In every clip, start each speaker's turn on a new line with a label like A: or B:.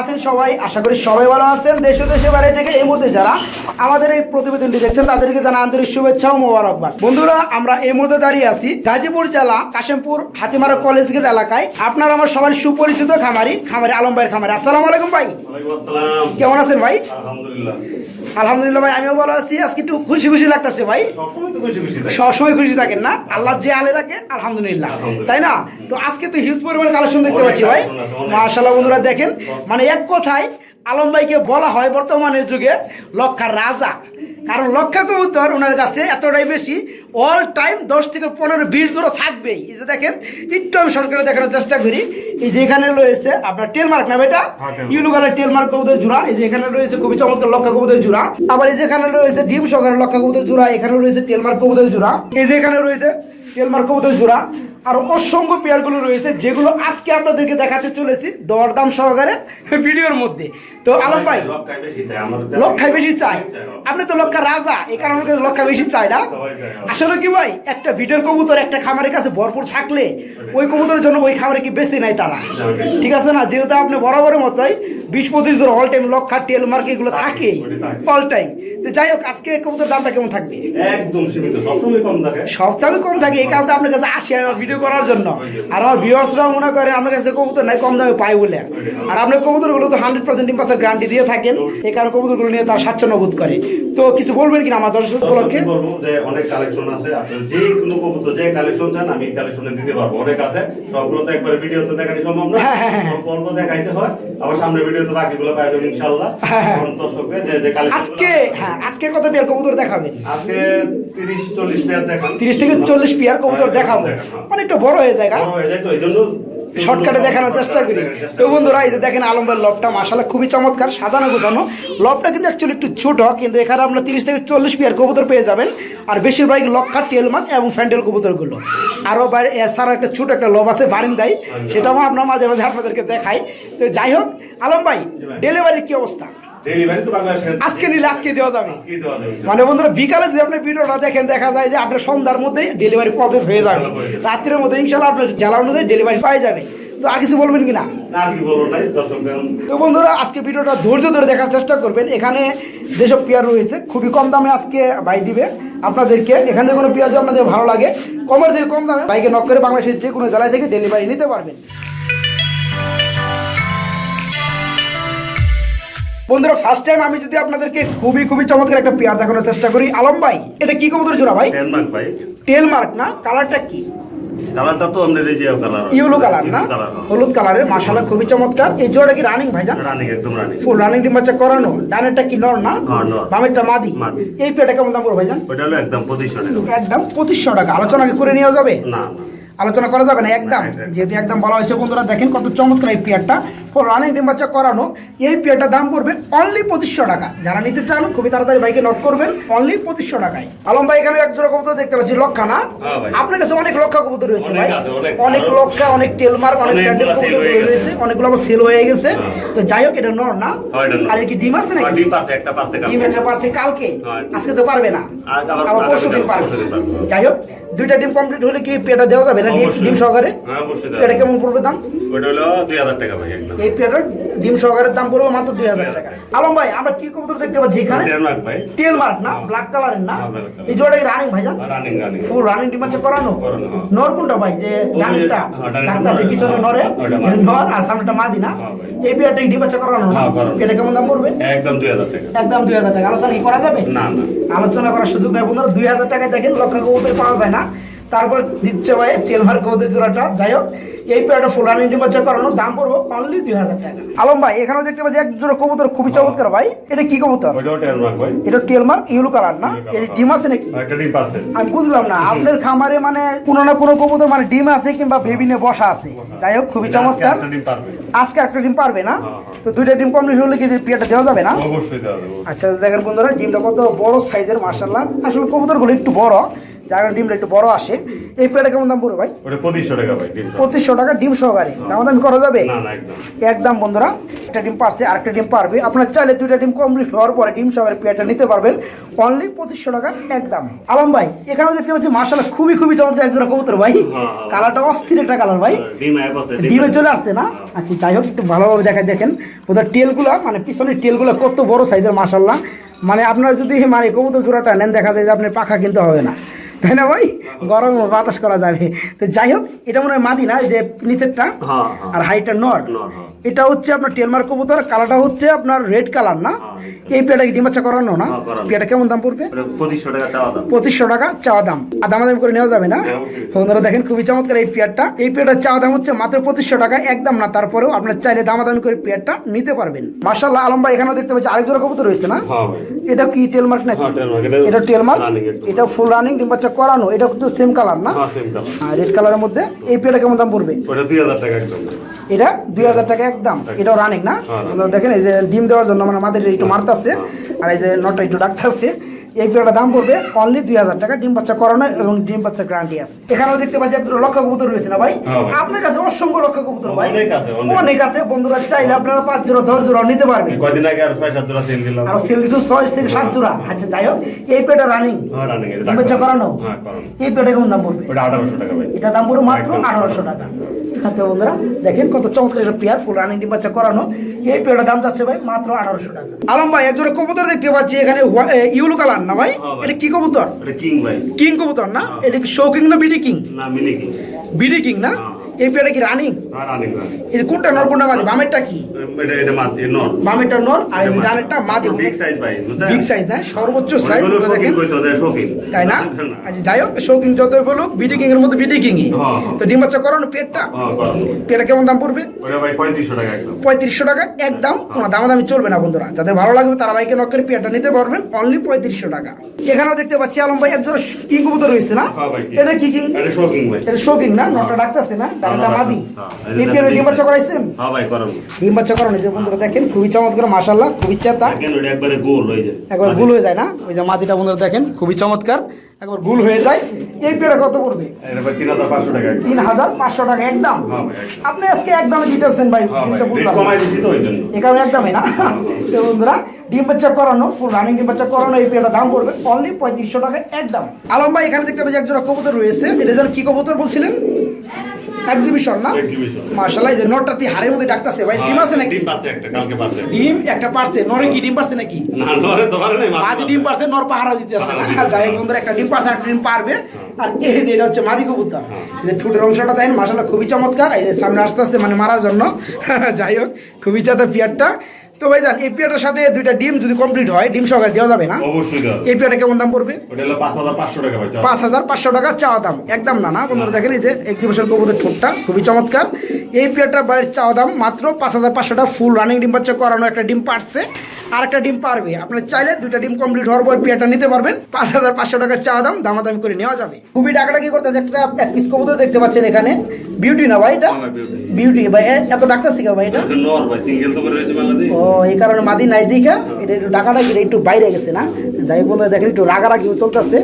A: আছেন সবাই? আশা করি সবাই ভালো আছেন। দেশ ও দেশের বাইরে থেকে এই মুহূর্তে যারা আমাদের এই প্রতিবেদনটি দেখছেন তাদেরকে জানা আন্তরিক শুভেচ্ছা ও মোবারকবাদ। বন্ধুরা আমরা এই মুহূর্তে দাঁড়িয়ে আছি গাজীপুর জেলা কাশিমপুর হাতিমারা কলেজ গেট এলাকায়। আপনার আমার সবার সুপরিচিত খামারি খামারি আলম ভাইয়ের খামারি। আসসালামু আলাইকুম ভাই। কেমন আছেন ভাই?
B: আলহামদুলিল্লাহ।
A: আলহামদুলিল্লাহ ভাই আমিও ভালো আছি। আজকে একটু খুশি খুশি লাগতেছে ভাই।
B: সবসময় খুশি
A: থাকেন না? আল্লাহ যে আলে রাখে আলহামদুলিল্লাহ। তাই না? তো আজকে তো হিউজ পরিমাণ কালেকশন দেখতে পাচ্ছি ভাই। মাশাল্লাহ বন্ধুরা দেখেন মানে এক কথায় আলম ভাইকে বলা হয় বর্তমানের যুগে লক্ষার রাজা। কারণ লক্ষা কবুতর ওনার কাছে এতটাই বেশি অল টাইম দশ থেকে পনেরো বিশ জোড়া থাকবেই। এই যে দেখেন একটু আমি শর্ট করে দেখানোর চেষ্টা করি। এই যে এখানে রয়েছে আপনার টেল মার্ক না বেটা
B: হ্যাঁ, tail
A: কালার টেল মার্ক কবুতর জোড়া। এই যে এখানে রয়েছে খুবই চমৎকার লক্ষা কবুতর জোড়া। আবার এই যে এখানে রয়েছে ডিম সহকারে লক্ষা কবুতর জোড়া। এখানে রয়েছে টেল মার্ক কবুতর জোড়া। এই যে এখানে রয়েছে টেল মার্ক কবুতর জোড়া। আর অসংখ্য পেয়ারগুলো রয়েছে যেগুলো আজকে আপনাদেরকে দেখাতে চলেছি দরদাম সহকারে ভিডিওর মধ্যে। তো আলম ভাই
B: লক্ষায় বেশি চাই
A: আপনি তো লক্ষা রাজা এই কারণে লক্ষা বেশি চাই না। আসলে কি ভাই একটা ভিটের কবুতর একটা খামারের কাছে ভরপুর থাকলে ওই কবুতরের জন্য ওই খামারে কি বেশি নাই তারা। ঠিক আছে না? যেহেতু আপনি বরাবরের মতোই বিশ পঁচিশ জন অল টাইম লক্ষা টেল মার্ক এগুলো থাকেই
B: থাকে।
A: অল টাইম তো যাই হোক আজকে কবুতর দামটা কেমন থাকবে?
B: একদম সীমিত সবসময় কম থাকে।
A: সবচেয়ে কম থাকে এই কারণে আপনার কাছে আসি আমার ভিডিও করার জন্য। আর আমার ভিউয়ার্সরাও মনে করে আমার কাছে কবুতর নাই কম দামে পাই বলে। আর আপনার কবুতরগুলো তো হান্ড্রেড পার্সেন্ট পার্সেন্ট গ্যারান্টি দিয়ে থাকেন এই কারণে কবুতরগুলো নিয়ে তার স্বাচ্ছন্দ্য বোধ করে। তো কিছু বলবেন কিনা আমার দর্শক উপলক্ষে?
B: বলব যে অনেক কালেকশন আছে আপনার যে কোনো কবুতর যে কালেকশন চান আমি কালেকশনে দিতে পারব। অনেক আছে সবগুলো তো একবার ভিডিওতে দেখানো সম্ভব না।
A: হ্যাঁ, হ্যাঁ, হ্যাঁ।
B: অল্প দেখাইতে হয় আবার সামনে ভিডিওতে বাকিগুলো পাই যাবেন ইনশাআল্লাহ
A: হ্যাঁ, হ্যাঁ।
B: দর্শকরা যে যে কালেকশন
A: আজকে হ্যাঁ আজকে কত পেয়ার কবুতর দেখাবে
B: আজকে 30 40 পেয়ার দেখান
A: তিরিশ থেকে চল্লিশ পেয়ার কবুতর
B: হ্যাঁ,
A: দেখাবো
B: হ্যাঁ।
A: অনেকটা বড় হয়ে যায় গা।
B: বড় হয়ে যায় তো এইজন্য
A: শর্টকাটে দেখানোর চেষ্টা করি। তো বন্ধুরা, এই যে দেখেন আলম্বের লবটা মাসালা খুবই চমৎকার, সাজানো গোছানো। লবটা কিন্তু অ্যাকচুয়ালি একটু ছোট, কিন্তু এখানে আপনার তিরিশ থেকে চল্লিশ পিয়ার কবুতর পেয়ে যাবেন। আর বেশিরভাগ লক্ষা টেলমাক এবং ফ্যান্ডেল কবুতরগুলো। আরও বাইরে এর ছাড়া একটা ছোট একটা লব আছে, বারিন্দায়। সেটাও আমরা মাঝে মাঝে আপনাদেরকে দেখাই। তো যাই হোক, আলম ভাই ডেলিভারির কী অবস্থা? আজকে নিলে আজকে দেওয়া যাবে। মানে বন্ধুরা বিকালে যদি আপনি ভিডিওটা দেখেন দেখা যায় যে আপনার সন্ধ্যার মধ্যে ডেলিভারি প্রসেস হয়ে যাবে। রাত্রের মধ্যে ইনশাল্লাহ আপনার জেলা অনুযায়ী ডেলিভারি পাই যাবে। তো আর কিছু বলবেন কিনা? তো বন্ধুরা আজকে ভিডিওটা ধৈর্য ধরে দেখার চেষ্টা করবেন। এখানে যেসব পেয়ার রয়েছে খুবই কম দামে আজকে ভাই দিবে। আপনাদেরকে এখান কোনো পেঁয়াজ আপনাদের ভালো লাগে। কমের থেকে কম দামে বাইকে নক করে বাংলাদেশের যে কোনো জেলায় থেকে ডেলিভারি নিতে পারবেন। বন্ধুরা ফার্স্ট টাইম আমি যদি আপনাদেরকে খুবই খুবই চমৎকার একটা পেয়ার দেখানোর চেষ্টা করি আলম ভাই এটা কি কবুতর জোড়া ভাই?
B: ডেনমার্ক ভাই।
A: টেল মার্ক না? কালারটা কি?
B: কালারটা তো আমাদের এই যে কালার
A: ইউলো কালার না? হলুদ কালারের মাসালা খুবই চমৎকার। এই জোড়াটা কি রানিং ভাইজান
B: রানিং একদম রানিং
A: ফুল রানিং ডিম বাচ্চা করানো। ডানেরটা কি নর না?
B: হ্যাঁ,
A: বামেরটা মাদি। এই পেটা কেমন দাম ভাইজান
B: ওটা হলো একদম পঁচিশশো টাকা।
A: একদম পঁচিশশো টাকা। আলোচনা কি করে নেওয়া যাবে?
B: না না।
A: আলোচনা করা যাবে না একদম। যেহেতু একদম বলা হয়েছে বন্ধুরা দেখেন কত চমৎকার এই পেয়ারটা। রানিং ডিম বাচ্চা করানো এই পেয়ারটার দাম পড়বে অনলি পঁচিশশো টাকা। যারা নিতে চান খুবই তাড়াতাড়ি ভাইকে নক করবেন অনলি পঁচিশশো টাকায়। আলম ভাই এখানে এক জোড়া কবুতর দেখতে পাচ্ছি লক্ষা না?
B: হ্যাঁ
A: আপনার কাছে অনেক লক্ষা কবুতর রয়েছে ভাই।
B: অনেক।
A: লক্ষা অনেক টেলমার্ক অনেক স্যান্ডেল কবুতর রয়েছে অনেকগুলো আবার সেল হয়ে গেছে।
B: হ্যাঁ।
A: তো যাই হোক এটা নর না?
B: হয়।
A: আর কি ডিম আছে নাকি?
B: ডিম পারছে একটা পারছে কালকে।
A: আজকে তো পারবে না।
B: আবার
A: পরশু দিন পারবে। যাই হোক দুইটা ডিম কমপ্লিট হলে কি পেটা দেওয়া যাবে না? ডিম সহকারে?
B: হ্যাঁ,
A: এটা কেমন পড়বে দাম?
B: ওটা হলো দুই হাজার টাকা ভাই একদম।
A: এই পেটার ডিম সহকারের দাম পড়বে মাত্র দুই হাজার টাকা। আলম ভাই আমরা কি কবুতর দেখতে পাচ্ছি এখানে?
B: ডেনমার্ক ভাই।
A: টেল মার্ক না ব্ল্যাক কালারের না?
B: হ্যাঁ।
A: এই জোড়া রানিং ভাইজান?
B: রানিং রানিং
A: ফুল রানিং ডিম আছে করানো?
B: হ্যাঁ।
A: নর কোনটা ভাই? যে ডানটা?
B: ডানটা
A: আছে পিছনে নরে। নর আর সামনেটা মাদি না?
B: ভাই।
A: এই পেয়ারটা ডিম আছে করানো? না এটা কেমন দাম পড়বে?
B: একদম দুই হাজার টাকা।
A: একদম দুই হাজার টাকা। আলোচনা কি করা যাবে?
B: না না।
A: আলোচনা করার সুযোগ নেই। বন্ধুরা দুই হাজার টাকায় দেখেন লক্ষ কবুতর পাওয়া যায় না। তারপর দিচ্ছে ভাই টেলমার কবুতর জোড়াটা। যাই হোক এই পেয়ারটা ফুল রানিং ডিম্বাচার করানো দাম পড়ব অনলি দুই হাজার টাকা। আলম ভাই এখানেও দেখতে পাচ্ছি এক জোড়া কবুতর খুবই চমৎকার ভাই। এটা কি কবুতর? এটা টেলমার ইউলো কালার না? এর ডিম আছে নাকি?
B: একটা ডিম পারছে
A: আমি বুঝলাম না আপনার খামারে মানে কোনো না কোনো কবুতর মানে ডিম আছে কিংবা বেবিনে বসা আছে। যাই হোক খুবই চমৎকার। আজকে একটা ডিম পারবে না?
B: হ্যাঁ, হ্যাঁ।
A: তো দুইটা ডিম কমপ্লিট হলে কি পেয়ারটা দেওয়া যাবে না?
B: অবশ্যই
A: আচ্ছা দেখেন বন্ধুরা ডিমটা কত বড় সাইজের মার্শাল্লাহ আসলে কবুতরগুলো একটু বড়। যার কারণে ডিমটা একটু বড় আসে। এই পেয়ারটা কেমন দাম পড়বে ভাই?
B: ওটা পঁচিশশো টাকা ভাই
A: পঁচিশশো টাকা ডিম সহকারে দাম দামি করা যাবে?
B: একদম
A: বন্ধুরা একটা ডিম পারছে আরেকটা ডিম পারবে। আপনার চাইলে দুইটা ডিম কমপ্লিট হওয়ার পরে ডিম সহকারে পেয়ারটা নিতে পারবেন। অনলি পঁচিশশো টাকা একদম। আলম ভাই এখানেও দেখতে পাচ্ছি মার্শাল্লাহ খুবই খুবই চমৎকার একজোড়া কবুতর ভাই।
B: হ্যাঁ।
A: কালারটা অস্থির একটা কালার ভাই।
B: ডিম এক
A: ডিমে চলে আসছে না? আচ্ছা যাই হোক একটু ভালোভাবে দেখায় দেখেন। ওদের টেলগুলো মানে পিছনের টেলগুলো কত বড় সাইজের মাসাল্লাহ মানে আপনারা যদি মানে কবুতর জোড়াটা নেন দেখা যায় যে আপনার পাখা কিনতে হবে না। তাই না ভাই? গরম বাতাস করা যাবে। তো যাই হোক এটা মনে হয় মাদি না যে নিচেরটা
B: হ্যাঁ হ্যাঁ।
A: আর হাইটটা নর।
B: নর, হ্যাঁ।
A: এটা হচ্ছে আপনার টেলমার কবুতর কালারটা হচ্ছে আপনার রেড কালার না? এই পেয়াটা কি ডিমাচ্ছা করানো না? পেয়াটা কেমন দাম পড়বে?
B: পঁচিশশো টাকা চাওয়া দাম।
A: আর দামাদামি করে নেওয়া যাবে না? বন্ধুরা দেখেন খুবই চমৎকার এই পেয়ারটা। এই পেয়ারটার চাওয়া দাম হচ্ছে মাত্র পঁচিশশো টাকা একদম না। তারপরেও আপনার চাইলে দামাদামি করে পেয়ারটা নিতে পারবেন। মার্শাল্লাহ আলম ভাই এখানেও দেখতে পাচ্ছি আরেক জোড়া কবুতর রয়েছে না? এটা কি টেলমার্ক নাকি?
B: এটা
A: টেলমার্ক? এটা ফুল রানিং ডিম্বাচ্চা করানো এটা কিন্তু সেম কালার না?
B: হ্যাঁ
A: রেড কালারের মধ্যে। এই পেয়ারটা কেমন দাম পড়বে?
B: ওটা দুই হাজার টাকা একদম।
A: এটা দুই হাজার টাকা একদম। এটাও রানিং না?
B: হ্যাঁ।
A: আপনারা দেখেন এই যে ডিম দেওয়ার জন্য মানে আমাদের একটু মারতাছে আর এই যে নটটা একটু ডাকতেছে। এই পেয়ারটা দাম পড়বে অনলি দুই হাজার টাকা। ডিম বাচ্চা করানো এবং ডিম বাচ্চা গ্যারান্টি আছে। এখানেও দেখতে পাচ্ছি একটা লক্ষ কবুতর রয়েছে না ভাই?
B: হ্যাঁ
A: আপনার কাছে অসংখ্য লক্ষ কবুতর ভাই।
B: অনেক আছে,
A: বন্ধুরা চাইলে আপনারা পাঁচ জোড়া দশ জোড়া নিতে পারবেন।
B: কয়দিন আগে আর ছয় সাত জোড়া তেল দিলাম।
A: আর সেল দিচ্ছ ছয় থেকে সাত জোড়া। আচ্ছা যাই হোক। এই পেয়ারটা রানিং
B: হ্যাঁ এটা
A: ডিম বাচ্চা করানো?
B: হ্যাঁ
A: এই পেয়ারটা কেমন দাম পড়বে?
B: ওটা আঠারোশো টাকা ভাই।
A: এটা দাম পুরো মাত্র। আঠারোশো টাকা। তো বন্ধুরা দেখেন কত চমৎকার একটা পেয়ার ফুল রানিং ডিম বাচ্চা করানো। এই পেয়ারটার দাম যাচ্ছে ভাই মাত্র আঠারোশো টাকা। আলম ভাই একজোড়া কবুতর দেখতে পাচ্ছি এখানে ইউলো কালার না ভাই?
B: হ্যাঁ
A: এটা কি কবুতর?
B: কিং ভাই।
A: কিং কবুতর না?
B: হ্যাঁ।
A: এটা কি শৌকিং না বিডি কিং?
B: না মিনি কিং।
A: বিডি কিং না। এই পেয়ারটা কি রানিং? এই কোনটা নর কোনটা মাদি? বামেরটা কি? বামেরটা নর আর এই ডানেরটা মাদি।
B: বিগ সাইজ ভাই
A: বিগ সাইজ না সর্বোচ্চ সাইজ তাই না? আচ্ছা যাই হোক শৌকিং যত বলুক বিডি কিং এর মধ্যে বিডি। তো ডিম বাচ্চা করানো পেটটা? পেটটা কেমন দাম পড়বে?
B: পঁয়ত্রিশশো টাকা একদম।
A: কোনো দামাদামি চলবে না বন্ধুরা। যাদের ভালো লাগবে তারা ভাইকে নক করে পেয়ারটা নিতে পারবেন অনলি পঁয়ত্রিশশো টাকা। এখানেও দেখতে পাচ্ছি আলম ভাই একজন কিং কবুতর রয়েছে না। এটা কি কিং?
B: এটা
A: শোকিং না? নটা ডাকতেছে না?
B: হ্যাঁ,
A: মাদি ডিম বাচ্চা করাইছেন?
B: হ্যাঁ ভাই করানো
A: ডিম বাচ্চা করানো যে বন্ধুরা দেখেন খুবই চমৎকার খুবই চেতা
B: একবারে গোল হয়ে যায়।
A: একবার ভুল হয়ে যায় না? ওই যে মাদিটা বন্ধুরা দেখেন খুবই চমৎকার একবার ভুল হয়ে যায়। এই পেয়ারে কত পড়বে?
B: তিন হাজার পাঁচশো টাকা। একদম? হ্যাঁ
A: আপনি আজকে একদমে দিতেছেন ভাই এই কারণে একদমই না? তো বন্ধুরা ডিম বাচ্চা করানো ফুল রানিং ডিম বাচ্চা করানো এই পেয়ারটা দাম পড়বে অনলি পঁয়ত্রিশশো টাকা একদম। আলম ভাই এখানে দেখতে পাচ্ছি একজোড়া কবুতর রয়েছে। এটা যেন কি কবুতর বলছিলেন? এক্সিবিশন না। মার্শাল্লাহ যে নটটা তুই হাড়ের মধ্যে ডাকতাছে ভাই ডিম আছে নাকি?
B: ডিম আছে একটা কালকে পারছে
A: ডিম একটা পারছে নরে কি ডিম পারছে নাকি?
B: না নরে তো পারে নাই
A: মাদি ডিম পারছে নর পাহারা দিতে আছে না যাই হোক বন্ধুরা একটা ডিম পারছে একটা ডিম পারবে। আর এই যে এটা হচ্ছে মাদি কবুতর। যে ঠুটের অংশটা দেন মাসাল্লাহ খুবই চমৎকার। এই যে সামনে আস্তে আস্তে মানে মারার জন্য। যাই হোক খুবই চাতে পিয়ারটা। তো ভাই জান এই পিয়ারটার সাথে দুইটা ডিম যদি কমপ্লিট হয় ডিম সহকারে দেওয়া যাবে না?
B: অবশ্যই
A: এই পিয়ারটা কেমন দাম পড়বে?
B: পাঁচ হাজার পাঁচশো টাকা
A: চাওয়া দাম। একদম না না? বন্ধুরা দেখেন এই যে এক্সিবিশন কবুতর ঠোঁটটা খুবই চমৎকার। এই পেয়ারটার বাইরের চাওয়া দাম মাত্র পাঁচ হাজার পাঁচশো টাকা ফুল রানিং ডিম বাচ্চা করানো একটা ডিম পারছে। আর একটা ডিম পারবে। আপনার চাইলে দুইটা ডিম কমপ্লিট হওয়ার পর পেয়ারটা নিতে পারবেন। পাঁচ হাজার পাঁচশো টাকা চাওয়া দাম দামাদামি করে নেওয়া যাবে। খুবই ডাকাটা কি করতেছে একটা এক পিস কবুতর দেখতে পাচ্ছেন এখানে। বিউটি না ভাই এটা? বিউটি ভাই এত ডাক্তার শিখা ভাই এটা? ও এই কারণে মাদি নাই দিঘা এটা একটু ডাকাটা কি একটু বাইরে গেছে না? যাই হোক বন্ধুরা দেখেন একটু রাগারাগি চলতেছে।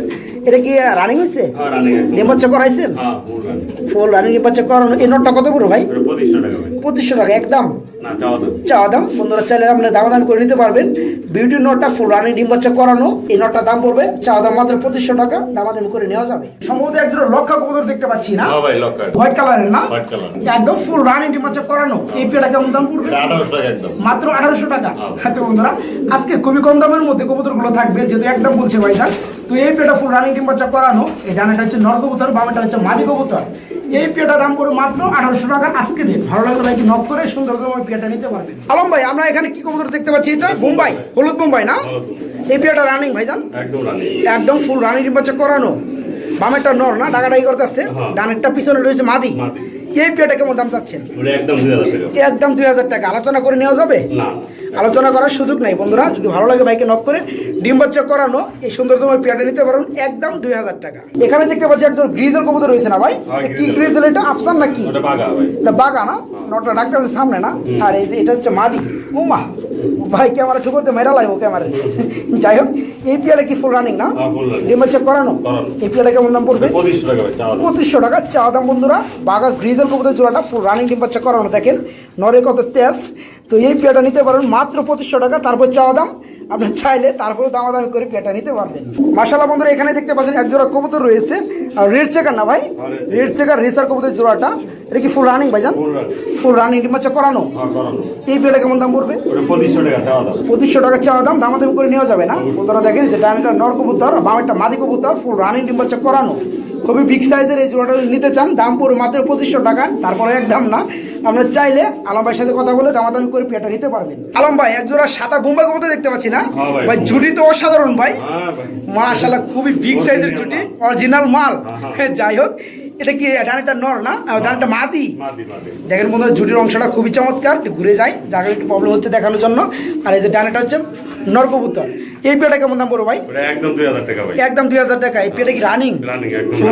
A: এটা কি রানিং হয়েছে
B: হ্যাঁ রানিং
A: ডিম করাইছেন?
B: হ্যাঁ ফুল রানিং
A: ফুল রানিং ডিম বাচ্চা করানো। এই নোটটা কত করো ভাই।
B: পঁচিশশো টাকা
A: একদম।
B: চাওয়া দাম
A: বন্ধুরা চাইলে আপনি দামাদাম করে নিতে পারবেন। বিউটি নোটটা ফুল রানিং ডিম বাচ্চা করানো। এই নোটটা দাম পড়বে চাওয়া দাম মাত্র পঁচিশশো টাকা। করে নেওয়া যাবে। সম্ভবত একজন লক্ষা কবুতর দেখতে পাচ্ছি না।
B: হ্যাঁ ভাই লক্কা
A: হোয়াইট কালারের না? একদম ফুল রানিং ডিম বাচ্চা করানো। এই পেটা কেমন দাম পড়বে? মাত্র আঠারোশো টাকা।
B: হ্যাঁ।
A: হ্যাঁ তো বন্ধুরা আজকে খুবই কম দামের মধ্যে কবুতরগুলো থাকবে যেহেতু একদম বলছে ভাইজান তো এই পেটা ফুল রানিং ডিম বাচ্চা করানো। এই ডানাটা হচ্ছে নর কবুতর বামেটা হচ্ছে মাদি কবুতর। এই পেটা দাম করে মাত্র আঠারোশো টাকা আজকে দিন ভালো লাগলে ভাই নক করে সুন্দর সময় পেটা নিতে পারবেন। আলম ভাই আমরা এখানে কি কবুতর দেখতে পাচ্ছি এটা? বোম্বাই। হলুদ বোম্বাই না? এই পেয়েটা রানিং
B: ভাই যান
A: একদম ফুল রানিং বাচ্চা করানো। বামেরটা নর না ডাকাডাকি করতে আসছে
B: হ্যাঁ।
A: ডানেরটা পিছনে রয়েছে মাদি। এই পেটা কেমন দাম চাচ্ছেন?
B: একদম দুই হাজার টাকা।
A: আলোচনা করে নেওয়া যাবে? আলোচনা করার সুযোগ নাই বন্ধুরা। যদি ভালো লাগে বাইকে নক করে ডিম বাচ্চা করানো এই সুন্দরতম পেয়ারটা নিতে পারুন একদম দুই হাজার টাকা। এখানে দেখতে পাচ্ছি একজন গ্রিজের কবুতর রয়েছে না ভাই?
B: হ্যাঁ,
A: কি। গ্রিজেল। এটা আফসান
B: বাঘা ভাই।
A: বাগা না? নটা ডাক্তারের সামনে না? আর এই যে এটা হচ্ছে মাদি। উমা! ভাই ক্যামেরা ঠুকর তো মেরা লাগবো ক্যামেরা যাই হোক এই পেয়ারা কি ফুল রানিং না?
B: গেম
A: হচ্ছে চেক করানো।
B: এপিআর
A: এই কেমন দাম পড়বে?
B: পঁচিশশো টাকা
A: চা দাম। বন্ধুরা। বাঘা গ্রিজের কবুতর জোড়াটা ফুল রানিং ডিম হচ্ছে করানো দেখেন। নরে কত তেজ। তো এই পিয়াটা নিতে পারেন মাত্র পঁচিশশো টাকা তারপর চাওয়া দাম আপনার চাইলে তারপরে দামাদামি করে পেয়াটা নিতে পারবেন। মাসাল্লাহ বন্ধুরা এখানে দেখতে পাচ্ছেন এক জোড়া কবুতর রয়েছে। আর রেড চেকার না ভাই?
B: হ্যাঁ।
A: Red checker. রেসার কবুতর জোড়াটা। এটা কি ফুল রানিং ভাইজান। Full running. করানো?
B: হ্যাঁ, করানো।
A: এই পেয়াটা কেমন দাম পড়বে?
B: পঁচিশশো টাকা চাওয়া দাম।
A: দামাদামি করে নেওয়া যাবে না। কবুতরা দেখেন যে ডানটা নর কবুতর বাম একটা মাদি কবুতর ফুল রানিং ডিম বাচ্চা করানো। খুবই বিগ সাইজের এই জোড়াটা নিতে চান দাম পড়বে মাত্র পঁচিশশো টাকা তারপরে এক দাম না। আপনার চাইলে আলম ভাইয়ের সাথে কথা বলে দামাদামি করে পেটা নিতে পারবেন। আলম ভাই এক জোড়া সাদা বোম্বাই কবুতর দেখতে পাচ্ছি না?
B: হ্যাঁ ভাই,
A: জুটি তো অসাধারণ ভাই।
B: হ্যাঁ ভাই।
A: মাশাআল্লাহ খুবই বিগ সাইজের জুটি অরিজিনাল মাল।
B: হ্যাঁ,
A: যাই হোক এটা কি ডানটা নর না? ডানটা মাদি?
B: মাদি, মাদি।
A: দেখেন বন্ধুরা ঝুটির অংশটা খুবই চমৎকার। একটু ঘুরে যায় জায়গার একটু প্রবলেম হচ্ছে দেখানোর জন্য। আর এই যে ডানেটা হচ্ছে নরকবুতর এই পেটা কেমন দাম পড়ো ভাই?
B: একদম দুই হাজার টাকা ভাই।
A: একদম দুই হাজার টাকা। এই পেটা কি রানিং।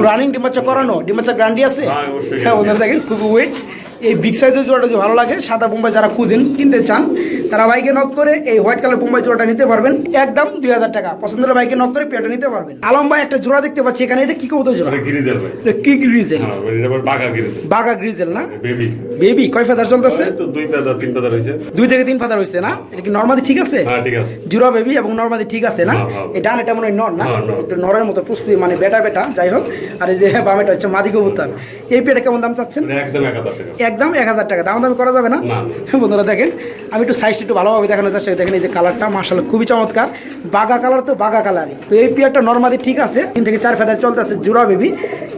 A: রানিং ডিমাচা করানো? ডিমাচা গ্রান্ডি আছে?
B: হ্যাঁ,
A: হ্যাঁ বন্ধুরা দেখেন খুবই ওয়েট এই বিগ সাইজের জোড়াটা যদি ভালো লাগে সাদা বোম্বাই যারা খুঁজেন কিনতে চান তারা বাইকে নক করে এই হোয়াইট কালার বোম্বাই জোড়াটা নিতে পারবেন। একদম দুই হাজার টাকা। পছন্দ হলে বাইকে নক করে পেটা নিতে পারবেন। আলম ভাই একটা জোড়া দেখতে পাচ্ছি এখানে। এটা কি কবুতর জোড়া? কি গ্রিজেল
B: হ্যাঁ, বাঘা
A: গ্রিজেল না?
B: বেবি।
A: বেবি কয় ফেদার চলতেছে?
B: দুই
A: থেকে তিন ফাদার হয়েছে না? এটা কি নর্মালি ঠিক আছে?
B: হ্যাঁ, ঠিক আছে।
A: জুরা বেবি এবং নর্মালি ঠিক আছে না?
B: হ্যাঁ, হ্যাঁ।
A: এই ডান এটা মনে হয় নর না?
B: হ্যাঁ,
A: একটু নরের মতো প্রস্তুতি মানে বেটা বেটা যাই হোক। আর এই যে বামেটা হচ্ছে মাদি কবুতর। এই পেটে কেমন দাম চাচ্ছেন?
B: একদম এক হাজার টাকা।
A: টাকা। দাম করা যাবে না? বন্ধুরা দেখেন আমি একটু সাইজটা একটু ভালোভাবে দেখানো যায়, সেটা দেখেন এই যে কালারটা মার্শাল খুবই চমৎকার। বাঘা কালার তো বাঘা কালারই তো এই পেয়ারটা নর্মালি ঠিক আছে, তিন থেকে চার ফেদার চলতেছে, জোড়া বেবি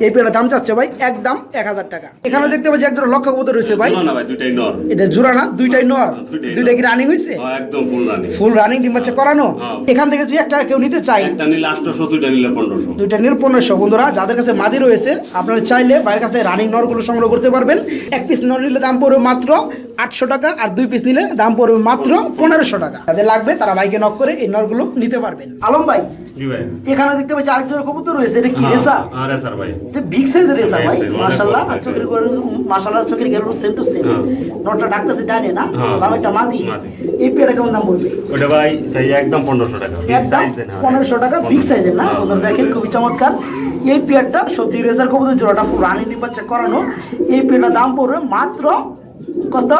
A: এই পেয়ারটার দাম চাচ্ছে ভাই একদম এক হাজার টাকা এখানে দেখতে পাচ্ছি একজন লক্ষ কবুতর রয়েছে ভাই
B: দুইটাই নর।
A: এটা জোড়া না দুইটাই নর দুইটা। কি রানিং হয়েছে
B: হ্যাঁ, একদম।
A: ফুল রানিং ডিম বাচ্চা করানো
B: হ্যাঁ।
A: এখান থেকে যদি একটা কেউ নিতে চাই
B: একটা নিলে 800, দুইটা নিলে 1500।
A: দুইটা নির পনেরোশো বন্ধুরা যাদের কাছে মাদি রয়েছে আপনারা চাইলে বাইরের কাছে রানিং নরগুলো সংগ্রহ করতে পারবেন এক পিস নর নিলে দাম পড়বে মাত্র আটশো টাকা আর দুই পিস নিলে দাম পড়বে মাত্র পনেরোশো টাকা যাদের লাগবে তারা বাইকে নক করে এই নরগুলো নিতে পারবেন আলম ভাই। এখানে দেখতে পাচ্ছি কবুতর রয়েছে এটা কি
B: হ্যাঁ,
A: রেসা
B: হ্যাঁ, রেসার ভাই।
A: এটা বিগ সাইজের রেসা ভাই মাশাআল্লাহ চোখের মাশাআল্লাহ চোখের সেম টু সেম। নটটা ডাকতেছে ডানে না
B: হ্যাঁ।
A: দাম মাদি। এই পেয়ারটা কেমন দাম বলবে
B: ওটা ভাই চাই একদম 1500 টাকা।
A: একদম
B: size দেন, হ্যাঁ।
A: পনেরোশো টাকা বিগ সাইজের না বন্ধুরা দেখেন খুবই চমৎকার এই পেয়ারটা সবজি রেসার কবুতর জোড়াটা রানি নির্বাচন করানো এই পেয়ারটার দাম পড়বে মাত্র কত?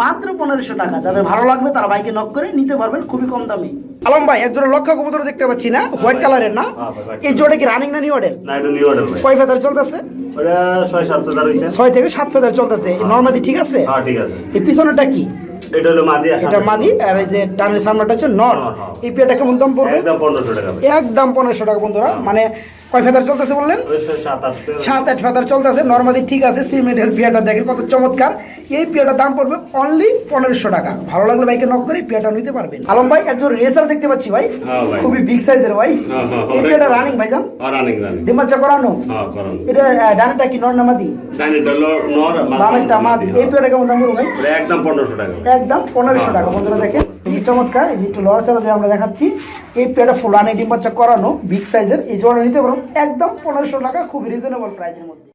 A: মাত্র পনেরোশো টাকা। যাদের ভালো লাগবে তারা বাইকে নক করে নিতে পারবেন খুবই কম দামে। আলম ভাই একজোড়া কবুতর দেখতে পাচ্ছি না হোয়াইট কালারের না?
B: হ্যাঁ,
A: এই জোড়া কি রানিং না নিউ
B: ভাই।
A: কয় ফেদার চলতেছে?
B: ছয়
A: থেকে সাত ফেদার চলতেছে। নর্মালি ঠিক আছে?
B: হ্যাঁ।
A: এই পিছনেটা কি?
B: এটা হলো মাদি,
A: এটা মাদি আর এই যে ডানের সামনেটা হচ্ছে নর
B: নর, হ্যাঁ।
A: এই পেয়ারটা কেমন দাম পড়বে?
B: একদম 1500 টাকা
A: একদম পনেরোশো টাকা বন্ধুরা। মানে কয় ফেদার চলতেছে বললেন?
B: সাত আট
A: ফেদার চলতেছে। নর্মালি ঠিক আছে সিমেন্ট হেল পিয়াটা দেখেন কত চমৎকার। এই পিয়াটার দাম পড়বে অনলি পনেরোশো টাকা। ভালো লাগলে বাইকে নক করে পিয়াটা নিতে পারবেন। আলম ভাই একজন রেসার দেখতে পাচ্ছি ভাই।
B: হ্যাঁ
A: খুবই বিগ সাইজের ভাই। এই পিয়াটা রানিং
B: running, running।
A: ডিমাচা করানো?
B: হ্যাঁ,
A: এটা ডানেটা কি নর
B: হলো মাদি-
A: বামেরটা মাদি। এই পিয়াটা কেমন দাম পড়বে ভাই?
B: একদম 1500 টাকা।
A: একদম পনেরোশো টাকা। বন্ধুরা দেখেন এই চমৎকার, এই যে একটু লড়াচড়া দিয়ে আমরা দেখাচ্ছি। এই পেয়ারটা ফুলানি ডিম বাচ্চা করানো বিগ সাইজের এই জোড়া নিতে পারো একদম পনেরোশো টাকা খুব রিজনেবল প্রাইসের মধ্যে।